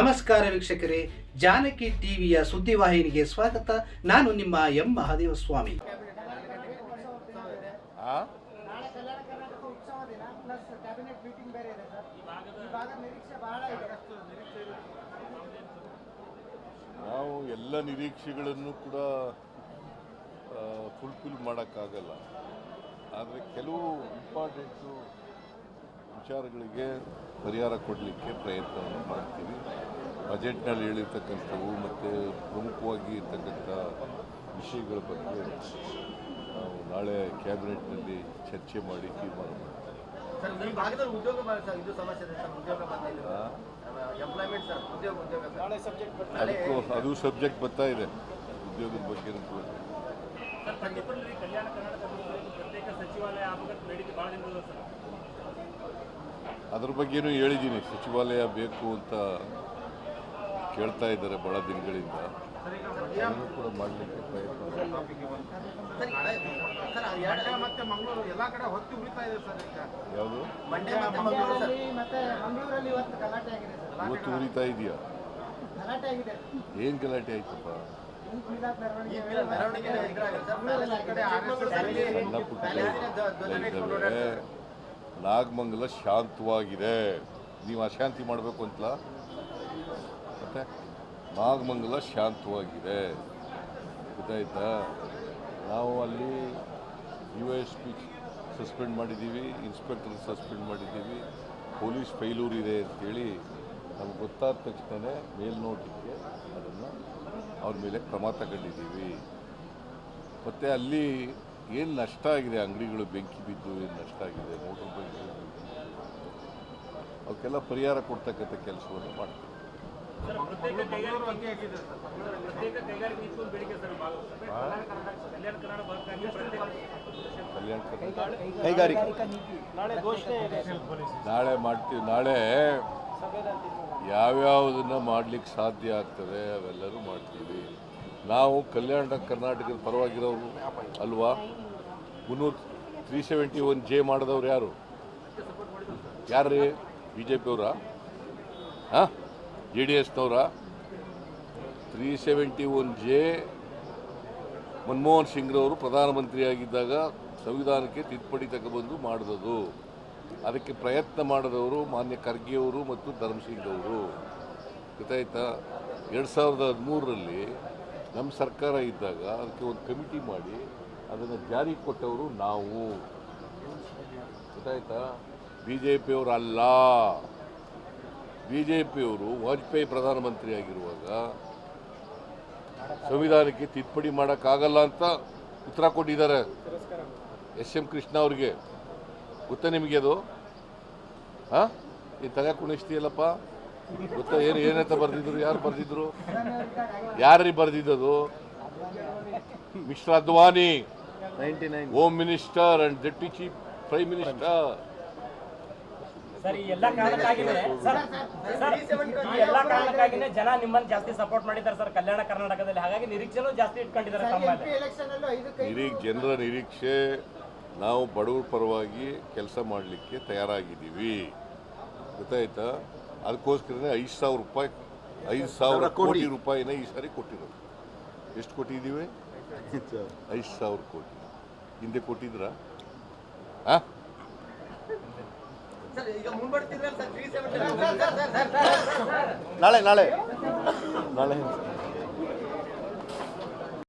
ನಮಸ್ಕಾರ ವೀಕ್ಷಕರೇ ಜಾನಕಿ ಟಿವಿಯ ಸುದ್ದಿವಾಹಿನಿಗೆ ಸ್ವಾಗತ. ನಾನು ನಿಮ್ಮ ಎಂ. ಮಹಾದೇವ ಸ್ವಾಮಿ ಆ? ನಾಳೆ Kalyana Karnataka plus cabinet meeting ಬೇರೆ ಇದೆ ಸರ್. ಈ ಭಾಗದ ನಿರೀಕ್ಷೆ ಬಹಳ ಇದೆ. ನಾವು ಎಲ್ಲ ನಿರೀಕ್ಷೆಗಳನ್ನು ಕೂಡ ಫುಲ್ಫಿಲ್ ಮಾಡೋಕ್ಕಾಗಲ್ಲ. ಆದರೆ ಕೆಲವು ಇಂಪಾರ್ಟೆಂಟು ವಿಚಾರಗಳಿಗೆ ಪರಿಹಾರ ಕೊಡಲಿಕ್ಕೆ ಪ್ರಯತ್ನವನ್ನು ಮಾಡ್ತೀವಿ. ಬಜೆಟ್ನಲ್ಲಿ ಹೇಳಿರ್ತಕ್ಕಂಥವು ಮತ್ತು ಪ್ರಮುಖವಾಗಿ ಇರ್ತಕ್ಕಂಥ ವಿಷಯಗಳ ಬಗ್ಗೆ ನಾವು ನಾಳೆ ಕ್ಯಾಬಿನೆಟ್ನಲ್ಲಿ ಚರ್ಚೆ ಮಾಡಿ ತೀರ್ಮಾನ ಮಾಡ್ತೀವಿ. ಸರ್ ಈ ಭಾಗದಲ್ಲಿ ಉದ್ಯೋಗ ಬ- ಸರ್ ಇದು ಸಮಸ್ಯೆ ಇದೆ ಉದ್ಯೋಗ ಬಂದಿಲ್ಲ ಆ? ಎಂಪ್ಲಾಯ್ಮೆಂಟ್ ಸರ್ ಉದ್ಯೋಗ ಉದ್ಯೋಗ ಸರ್. ನಾಳೆ ಸಬ್ಜೆಕ್ಟ್ ಅದಕ್ಕೂ ಅದು ಸಬ್ಜೆಕ್ಟ್ ಬರ್ತಾ ಇದೆ. ಉದ್ಯೋಗದ ಬಗ್ಗೆ ಕಲ್ಯಾಣ ಕರ್ನಾಟಕ ಪ್ರತ್ಯೇಕ ಸಚಿವಾಲಯ ಆಗಬೇಕು ಬೇಡಿಕೆ ಭಾಳ ಸರ್. ಅದ್ರ ಬಗ್ಗೆನೂ ಹೇಳಿದ್ದೀನಿ ಸಚಿವಾಲಯ ಬೇಕು ಅಂತ ಕೇಳ್ತಾ ಇದ್ದಾರೆ ಭಾಳ ದಿನಗಳಿಂದ. ಅದನ್ನು ಕೂಡ ಮಾಡಲಿಕ್ಕೆ ಪ್ರಯತ್ನ ಯಾವುದು? ಇವತ್ತು ಗಲಾಟೆ ಆಗಿದೆ ಸರ್ ಇವತ್ತು ಉರಿತಾ ಇದೆಯಾ? ಗಲಾಟೆ ಆಗಿದೆ. ಏನು ಗಲಾಟೆ ಆಯ್ತಪ್ಪ? ಸಣ್ಣ ಪುಟ್ಟ ನಾಗಮಂಗಲ ಶಾಂತವಾಗಿದೆ. ನೀವು ಅಶಾಂತಿ ಮಾಡಬೇಕು ಅಂತಲ್ಲ? ಮತ್ತೆ? ನಾಗಮಂಗಲ ಶಾಂತವಾಗಿದೆ. ಗೊತ್ತಾಯ್ತಾ? ನಾವು ಅಲ್ಲಿ ಯು ಎಸ್ ಪಿ ಸಸ್ಪೆಂಡ್ ಮಾಡಿದ್ದೀವಿ ಇನ್ಸ್ಪೆಕ್ಟರ್ ಸಸ್ಪೆಂಡ್ ಮಾಡಿದ್ದೀವಿ, ಪೊಲೀಸ್ ಫೈಲೂರ್ ಇದೆ ಅಂತೇಳಿ ನಮ್ಗೆ ಗೊತ್ತಾದ ತಕ್ಷಣ ಮೇಲ್ನೋಟಕ್ಕೆ ಅದನ್ನು ಅವ್ರ ಮೇಲೆ ಕ್ರಮ ತಗೊಂಡಿದ್ದೀವಿ. ಮತ್ತು ಅಲ್ಲಿ ಏನು ನಷ್ಟ ಆಗಿದೆ? ಅಂಗಡಿಗಳು ಬೆಂಕಿ ಬಿದ್ದು ಏನು ನಷ್ಟ ಆಗಿದೆ? ಮೋಟರ್ ಬೈಕ್ ಅವಕ್ಕೆಲ್ಲ ಪರಿಹಾರ ಕೊಡ್ತಕ್ಕಂಥ ಕೆಲಸವನ್ನು ಮಾಡ್ತೀವಿ. ಕೈಗಾರಿಕೆ ನಾಳೆ ಮಾಡ್ತೀವಿ. ನಾಳೆ ಯಾವ್ಯಾವುದನ್ನು ಮಾಡಲಿಕ್ಕೆ ಸಾಧ್ಯ ಆಗ್ತದೆ ಅವೆಲ್ಲರೂ ಮಾಡ್ತೀವಿ. ನಾವು ಕಲ್ಯಾಣ ಕರ್ನಾಟಕದ ಪರವಾಗಿರೋರು ಅಲ್ವಾ? ಮುನ್ನೂರು ತ್ರೀ ಸೆವೆಂಟಿ ಒನ್ ಜೆ ಮಾಡಿದವ್ರು ಯಾರು? ಯಾರು ರೀ ಬಿ ಜೆ ಪಿಯವರ ಹಾಂ? J D ಎಸ್ನವರ? Three seventy one J Manmohan ಸಿಂಗ್ರವರು ಪ್ರಧಾನಮಂತ್ರಿಯಾಗಿದ್ದಾಗ ಸಂವಿಧಾನಕ್ಕೆ ತಿದ್ದುಪಡಿ ತಗೊಬಂದು ಮಾಡಿದದು. ಅದಕ್ಕೆ ಪ್ರಯತ್ನ ಮಾಡಿದವರು ಮಾನ್ಯ ಖರ್ಗೆಯವರು ಮತ್ತು ಧರ್ಮಸಿಂಗ್ ಅವರು ಗೊತ್ತಾಯ್ತಾ? ಎರಡು ಸಾವಿರದ ಹದಿಮೂರರಲ್ಲಿ ನಮ್ಮ ಸರ್ಕಾರ ಇದ್ದಾಗ ಅದಕ್ಕೆ ಒಂದು ಕಮಿಟಿ ಮಾಡಿ ಅದನ್ನು ಜಾರಿ ಕೊಟ್ಟವರು ನಾವು. ಗೊತ್ತಾಯ್ತಾ? ಬಿ ಜೆ ಪಿಯವರು ಅಲ್ಲ ಬಿ ಜೆ ಪಿಯವರು ವಾಜಪೇಯಿ ಪ್ರಧಾನಮಂತ್ರಿ ಆಗಿರುವಾಗ ಸಂವಿಧಾನಕ್ಕೆ ತಿದ್ದುಪಡಿ ಮಾಡೋಕ್ಕಾಗಲ್ಲ ಅಂತ ಉತ್ತರ ಕೊಟ್ಟಿದ್ದಾರೆ. ಎಸ್ ಎಂ ಕೃಷ್ಣ ಅವ್ರಿಗೆ. ಗೊತ್ತಾ ನಿಮಗೆ ಅದು? ಹಾಂ? ಈ ತಲೆ ಕುಣಿಸ್ತೀಯಲ್ಲಪ್ಪ? ಗೊತ್ತಾ ಏನು ಏನಂತ ಬರೆದಿದ್ರು? ಯಾರು ಬರೆದಿದ್ರು? ಯಾರು ಬರೆದಿದ್ದದು? Mishra Advani. Home minister and deputy chief prime minister sir ಈ ಎಲ್ಲ ಕಾರಣಕ್ಕಾಗಿನೇ ಸರ್ ಸರ್ ಈ ಎಲ್ಲ ಕಾರಣಕ್ಕಾಗಿನೇ ಜನ ನಿಮ್ಮನ್ನು ಜಾಸ್ತಿ ಸಪೋರ್ಟ್ ಮಾಡಿದ್ದಾರೆ ಸರ್ ಕಲ್ಯಾಣ ಕರ್ನಾಟಕದಲ್ಲಿ. ಹಾಗಾಗಿ ನಿರೀಕ್ಷೆನೂ ಜಾಸ್ತಿ ಇಟ್ಕೊಂಡಿದ್ದಾರೆ ತಮ್ಮ ನಿರೀಕ್ಷೆ ಜನರ ನಿರೀಕ್ಷೆ ನಾವು ಬಡವರ ಪರವಾಗಿ ಕೆಲಸ ಮಾಡಲಿಕ್ಕೆ ತಯಾರಾಗಿದ್ದೀವಿ. ಗೊತ್ತಾಯ್ತಾ? ಅದಕ್ಕೋಸ್ಕರನೇ ಐದು ಸಾವಿರ ರೂಪಾಯಿ ಐದು ಸಾವಿರ ಕೋಟಿ ರೂಪಾಯಿನ ಈ ಸಾರಿ ಕೊಟ್ಟಿರೋದು. ಎಷ್ಟು ಕೊಟ್ಟಿದ್ದೀವಿ? ಐದು ಸಾವಿರ ಕೋಟಿ. ಹಿಂದೆ ಕೊಟ್ಟಿದ್ರಾ? ನಾಳೆ ನಾಳೆ. ನಾಳೆ.